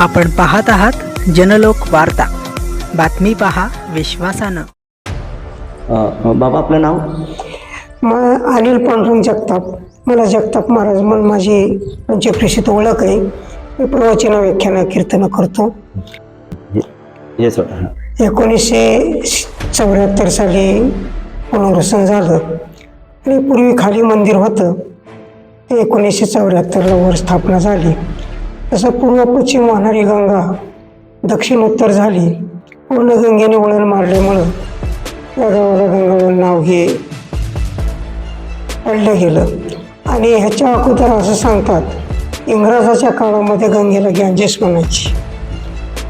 आपण पाहत आहात जनलोक वार्ता. बातमी पहा विश्वासानं. बाबा आपलं नाव? मग अनिल पांडुरंग जगताप. मला जगताप महाराज म्हणून माझी पंचकृषीत ओळख आहे. मी प्रवचन व्याख्यान कीर्तन करतो. एकोणीसशे चौऱ्याहत्तर साली पुनर्वसन झालं. आणि पूर्वी खाली मंदिर होतं. ते एकोणीसशे चौऱ्याहत्तरला वर स्थापना झाली. तसं पूर्व पश्चिम वाहणारी गंगा दक्षिण उत्तर झाली. पूर्ण गंगेने वळण मारल्यामुळं या गावाला गंगावळ नाव हे पडलं गेलं. आणि ह्याच्या अगोदर असं सांगतात इंग्रजाच्या काळामध्ये गंगेला गँजेस म्हणायची.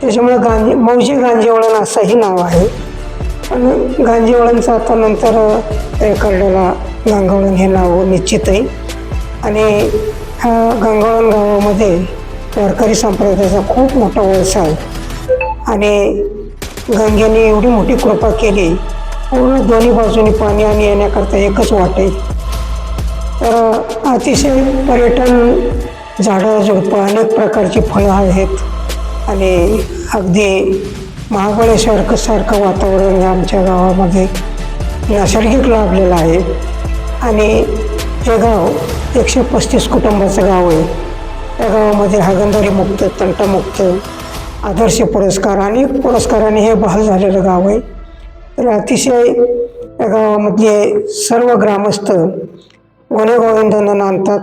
त्याच्यामुळे गांजे मौजे गांजेवळण असंही नाव आहे. पण गांजेवळणचं आता नंतर रेकॉर्डला गंगावळण हे नाव निश्चित आहे आणि ह्या गंगावळण गावामध्ये वारकरी संप्रदायाचा खूप मोठा वळसा आहे. आणि गंगेने एवढी मोठी कृपा केली. पूर्ण दोन्ही बाजूनी पाणी आणि येण्याकरता एकच वाट आहे. तर अतिशय पर्यटन झाडं झुडपं अनेक प्रकारची फळं आहेत. आणि अगदी महाबळेश्वर सारखं वातावरण आमच्या गावामध्ये. नैसर्गिक लाभलेलं आहे. आणि हे गाव एकशे पस्तीस कुटुंबाचं गाव आहे. त्या गावामध्ये हागंदारी मुक्त तंटमुक्त आदर्श पुरस्कार अनेक पुरस्काराने हे बहाल झालेलं गाव आहे. तर अतिशय या गावामधले सर्व ग्रामस्थ गुन्हेगोविंदांना आणतात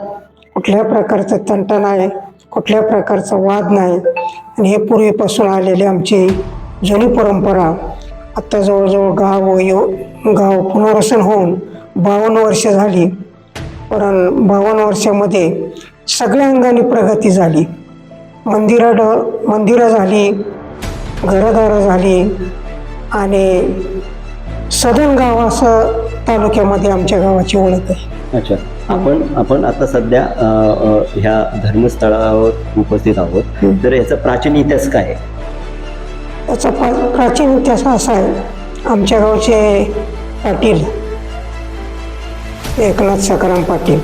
कुठल्या प्रकारचा तंटा नाही कुठल्या प्रकारचा वाद नाही. आणि हे पूर्वीपासून आलेली आमची जुनी परंपरा. आत्ता जवळजवळ गाव यो गाव पुनर्वसन होऊन बावन्न वर्ष झाली. पण बावन्न वर्षामध्ये सगळ्या अंगाने प्रगती झाली. मंदिरं मंदिरं झाली घरदारं झाली आणि सदन गाव असं तालुक्यामध्ये आमच्या गावाची ओळख आहे. अच्छा. आपण आपण आता सध्या ह्या धर्मस्थळावर उपस्थित आहोत. तर याचा प्राचीन इतिहास काय आहे? त्याचा प्रा प्राचीन इतिहास असा आहे. आमच्या गावचे पाटील. एकनाथ सकाराम पाटील.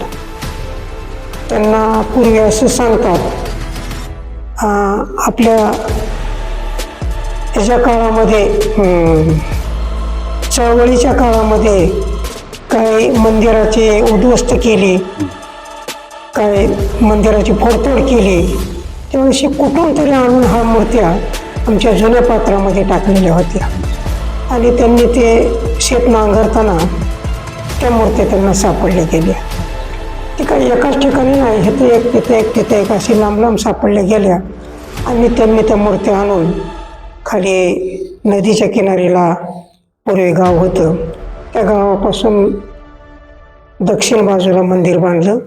त्यांना पूर्वी असं सांगतात आपल्या याच्या काळामध्ये चळवळीच्या काळामध्ये काही मंदिराचे उद्ध्वस्त केले काय मंदिराची फोडतोड केली. त्यावेळेशी कुठून तरी आणून हा मूर्त्या आमच्या जुन्या पात्रामध्ये टाकलेल्या होत्या. आणि त्यांनी ते शेत नांगरताना त्या मूर्त्या त्यांना सापडल्या गेल्या. एकाच ठिकाणी नाही हे तर एक तिथे एक तिथे एक अशी लांब लांब सापडल्या गेल्या. आणि त्यांनी त्या मूर्त्या आणून खाली नदीच्या किनारीला पूर्वी गाव होतं. त्या गावापासून दक्षिण बाजूला मंदिर बांधलं.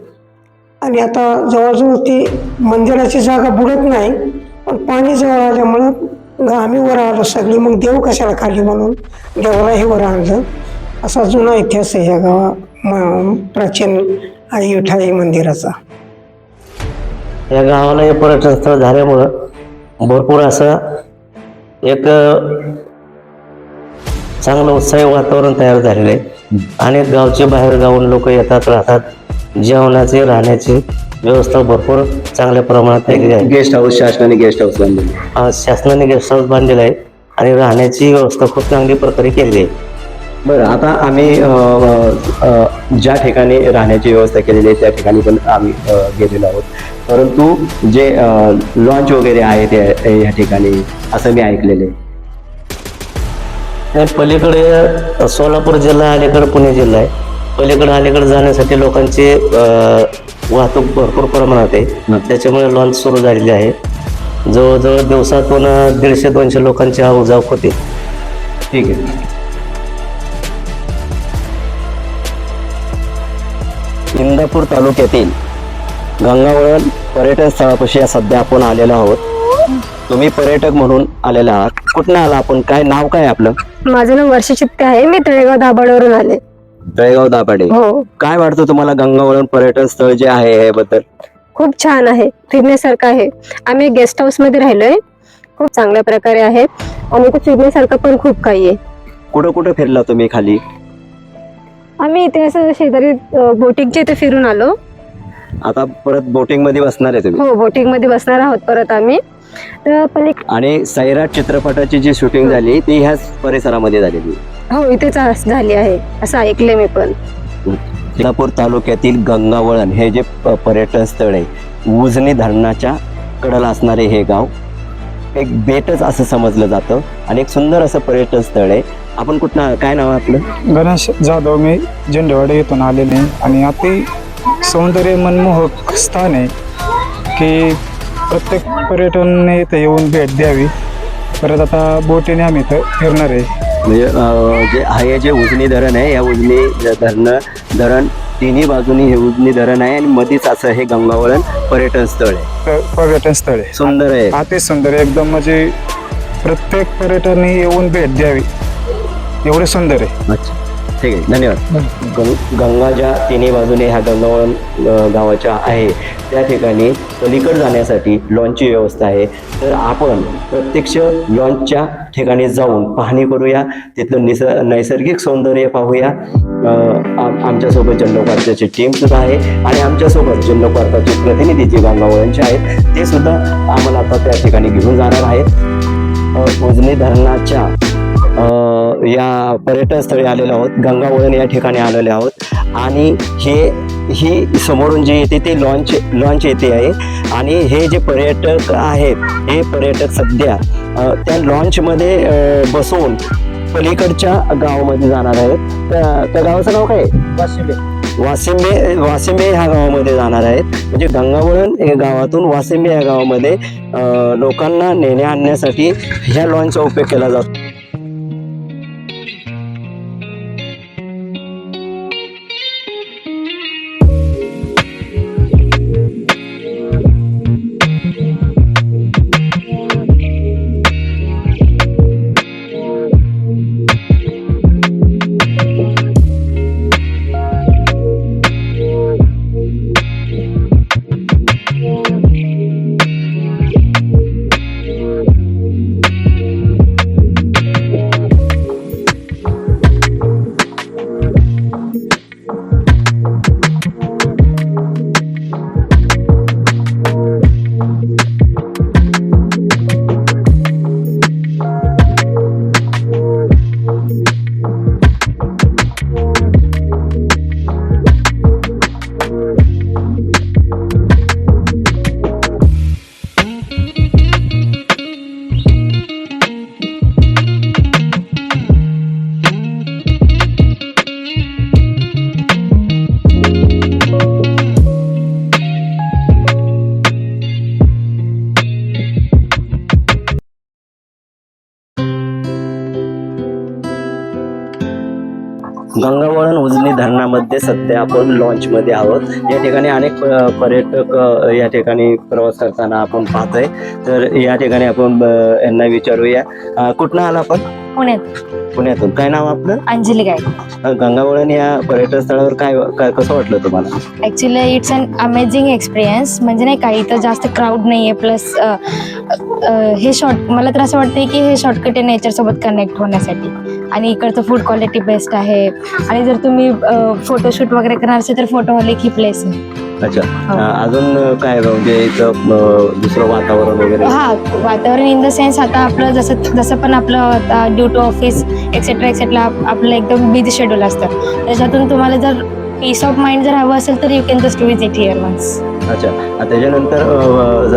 आणि आता जवळजवळ ती मंदिराची जागा बुडत नाही पण पाणी जवळ आल्यामुळं ग- आम्ही वर आलो सगळी. मग देव कशाला खाली म्हणून देवालाही वर आणलं? असा जुना इतिहास आहे ह्या गावा म- प्राचीन आई विठाई मंदिराचा. या गावाला हे पर्यटन स्थळ झाल्यामुळं भरपूर असं एक चांगलं उत्साही वातावरण तयार झालेलं आहे. अनेक गावचे बाहेर गावून लोक येतात राहतात. जेवणाची राहण्याची व्यवस्था भरपूर चांगल्या प्रमाणात केलेली आहे. गेस्ट हाऊस शासनाने गेस्ट हाऊस बांधलेले शासनाने गेस्ट हाऊस बांधलेला आहे आणि राहण्याची व्यवस्था खूप चांगली प्रकारे केलेली आहे. बरं आता आम्ही अ, अ, ज्या ठिकाणी राहण्याची व्यवस्था केलेली आहे त्या ठिकाणी पण आम्ही अ, गेलेलो आहोत. परंतु जे लॉन्च वगैरे आहे ते या ठिकाणी असं मी ऐकलेलं आहे. पलीकडे सोलापूर जिल्हा अलीकडे पुणे जिल्हा आहे. पलीकडे अलीकडे जाण्यासाठी लोकांची अ, वाहतूक भरपूर प्रमाणात आहे. त्याच्यामुळे लॉन्च सुरू झालेली आहे. जवळजवळ दिवसातून अ, दीडशे दोनशे लोकांची आवजाव होते. ठीक आहे. इंदापूर तालुक्यातील गंगावळण पर्यटन स्थळापाशी सध्या आपण आलेलो आहोत. तुम्ही पर्यटक म्हणून आलेला आहात. कुठनं आला आपण? काय नाव काय आपलं? माझं नाव वर्षा चित्ते आहे. मी तळेगाव दाभाडवरून आले. तळेगाव दाभाडे हो. काय वाटतं तुम्हाला गंगावळण पर्यटन स्थळ जे आहे याबद्दल खूप छान आहे. फिरण्यासारखं आहे. आम्ही गेस्ट हाऊसमध्ये राहिलोय. खूप चांगल्या प्रकारे आहे. आणि इथे फिरण्यासारखं पण खूप काही आहे. कुठं कुठं फिरला तुम्ही खाली? आम्ही इथे असं शेजारी बोटिंगच्या इथे फिरून आलो. आता परत बोटिंगमध्ये बसणार आहे तुम्ही? हो बोटिंगमध्ये बसणार आहोत परत आम्ही. तर पलीक आणि सैराट चित्रपटाची जी शूटिंग झाली ती ह्याच परिसरामध्ये झालेली. हो इथेच झाली आहे असं ऐकले मी पण. सोलापूर तालुक्यातील गंगावळण हे जे प- पर्यटन स्थळ आहे उजनी धरणाच्या कडेला असणारे हे गाव एक बेटच असं समजलं जातं. आणि एक सुंदर असं पर्यटन स्थळ आहे आपण कुठं काय नाव आहे आपलं? गणेश जाधव मी झेंडेवाडी येथून आलेले आहे. आणि अति सौंदर्य मनमोहक स्थान आहे की प्रत्येक पर्यटनने इथे येऊन भेट द्यावी. परत आता बोटीने आम्ही इथं फिरणार आहे. म्हणजे अं, जे हे जे उजनी धरण आहे या उजनी धरण धरण तिन्ही बाजूनी हे उजनी धरण आहे आणि मध्येच असं हे गंगावळण पर्यटन स्थळ आहे. प- पर्यटन स्थळ आहे. सुंदर आहे. अति सुंदर आहे, एकदम म्हणजे प्रत्येक पर्यटनने येऊन भेट द्यावी. एवढे सुंदर आहे. अच्छा. ठीक आहे. धन्यवाद. गंग- गंगा ज्या तिन्ही बाजूने ह्या गंगावळण गावाच्या आहे. त्या ठिकाणी पलीकड जाण्यासाठी लॉन्चची व्यवस्था आहे. तर आपण प्रत्यक्ष लॉन्चच्या ठिकाणी जाऊन पाहणी करूया. तिथलं निस नैसर्गिक सौंदर्य पाहूया. आम- आमच्यासोबत जन्नोपार्ताची टीम सुद्धा आहे आणि आमच्यासोबत जन्नोपार्ताचे प्रतिनिधी जे गंगावळणचे आहेत ते सुद्धा आम्हाला आता त्या ठिकाणी घेऊन जाणार आहेत. अ, उजनी धरणाच्या अ, या पर्यटन स्थळी आलेलो आहोत. गंगावळण या ठिकाणी आलेले आहोत. आणि हे ही समोरून जे येते ते लॉन्च लॉन्च येते आहे. आणि हे जे पर्यटक आहेत हे पर्यटक सध्या त्या लॉन्चमध्ये अ, बसून पलीकडच्या गावामध्ये जाणार आहेत. त्या त्या गावाचं नाव काय? वासिंबे वासिंबे वासिंबे ह्या गावामध्ये जाणार आहेत. म्हणजे गंगावळण या गावातून वासिंबे या गावामध्ये लोकांना नेण्या आणण्यासाठी ह्या लॉन्चचा उपयोग केला जातो. धरणामध्ये सध्या आपण लॉन्चमध्ये आहोत. या ठिकाणी अनेक पर्यटक या ठिकाणी प्रवास करताना आपण पाहतोय. तर या ठिकाणी आपण यांना विचारूया. कुठनं आला आपण? पुण्यात. पुण्यातून. काय नाव आपलं? अंजली गाय गंगावळण या पर्यटन स्थळावर काय काय कसं वाटलं तुम्हाला? Actually it's an amazing experience म्हणजे नाही का इथं जास्त क्राऊड नाही आहे प्लस हे शॉर्ट मला तर असं वाटतं की हे शॉर्टकट आहे नेचरसोबत कनेक्ट होण्यासाठी. आणि इकडचं फूड क्वालिटी बेस्ट आहे. आणि जर तुम्ही फोटोशूट वगैरे करणार असेल तर फोटोवाले ही प्लेस आहे. अच्छा. हो. अजून काय म्हणजे इथं दुसरं वातावरण वगैरे? हा वातावरण इन द सेन्स आता आपलं जसं जसं पण आपलं due to office etcetera etcetera आपलं एकदम बिझी शेड्यूल असतं. त्याच्यातून तुम्हाला जर पीस ऑफ माइंड जर हवं असेल तर you can just visit here once अच्छा. त्याच्यानंतर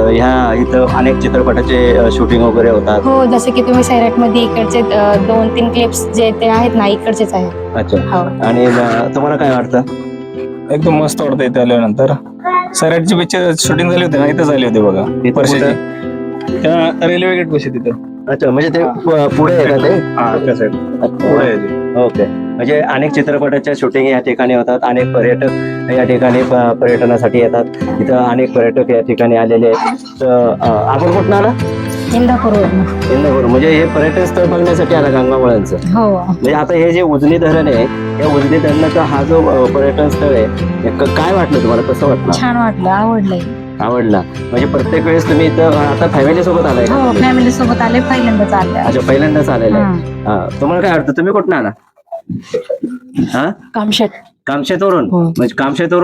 ह्या इथं अनेक चित्रपटाचे शूटिंग वगैरे होतात. हो जसं की तुम्ही सैराटमध्ये इकडचे अ, दोन तीन क्लिप्स जे ते आहेत ना इकडचेच आहेत. अच्छा. हो. आणि तुम्हाला काय वाटतं? एकदम मस्त वाटतं इथे आल्यानंतर. सैराटची पिक्चर शूटिंग झाली होती ना इथं झाली होती बघा इथं परशीची. त्या रेल्वे गेट बशी तिथं. अच्छा म्हणजे ते पुढे आहे का ते? हा त्या साईड पुढे आहे ते. ओके. म्हणजे अनेक चित्रपटाच्या शूटिंग या ठिकाणी होतात अनेक पर्यटक या ठिकाणी पर्यटनासाठी येतात. इथं अनेक पर्यटक या ठिकाणी आलेले आहेत. तर आपण कुठं आला? इंदापूरवरून. इंदापूर म्हणजे हे पर्यटन स्थळ बघण्यासाठी आला गंगावळांचं हो. म्हणजे आता हे जे उजनी धरण आहे या उजनी धरणाचा हा जो पर्यटन स्थळ आहे काय वाटलं तुम्हाला? कसं वाटलं? छान वाटलं. आवडलंय. आवडला. म्हणजे प्रत्येक वेळेस तुम्ही इथं आता फॅमिली सोबत आलाय का? हो? फॅमिली सोबत आले. पहिल्यांदाच आले. अच्छा पहिल्यांदाच आलेला आहे तुम्हाला काय वाटतं? तुम्ही कुठं आला? हा? कामशेट कामशेतवरून? हो. म्हणजे कामशेतवरून?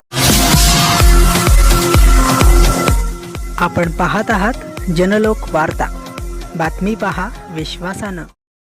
आपण पाहत आहात जनलोक वार्ता. बातमी पहा विश्वासानं.